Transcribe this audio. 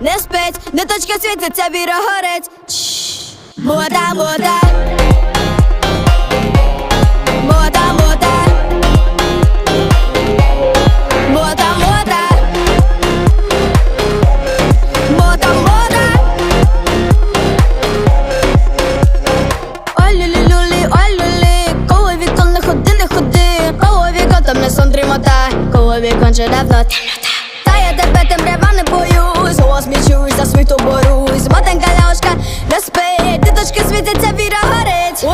не спить, ниточка світиться, віра горить. Мода, мода. Мода, не не там не сон дрімота. Коло вікон вже давно. Та я тебе темрява борюсь, мотанка ляшка на спить, Диточки світяться, віра горить.